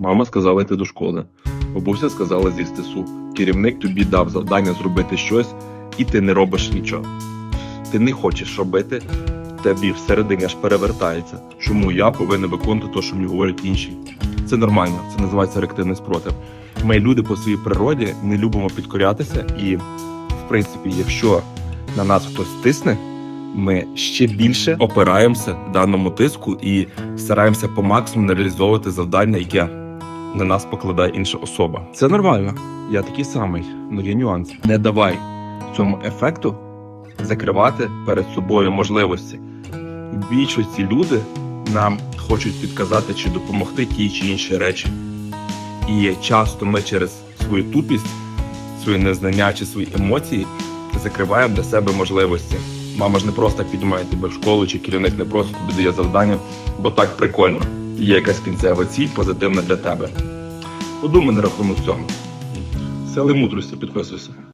Мама сказала йти до школи. Бабуся сказала з'їсти суп. Керівник тобі дав завдання зробити щось, і ти не робиш нічого. Ти не хочеш робити, тобі всередині аж перевертається. Чому я повинен виконувати те, що мені говорять інші? Це нормально, це називається реактивний спротив. Ми люди по своїй природі не любимо підкорятися, і в принципі, якщо на нас хтось тисне, ми ще більше опираємося даному тиску і стараємося по максимуму реалізовувати завдання, яке на нас покладає інша особа. Це нормально. Я такий самий, але є нюанс. Не давай цьому ефекту закривати перед собою можливості. Більшості люди нам хочуть підказати чи допомогти ті чи інші речі. І часто ми через свою тупість, своє незнання чи свої емоції закриваємо для себе можливості. Мама ж не просто піднімає тебе в школу, чи керівник не просто тобі дає завдання, бо так прикольно. Є якась кінцева ціль позитивна для тебе. Подумай на рахунок цього. Сили мудрості, підписуйся.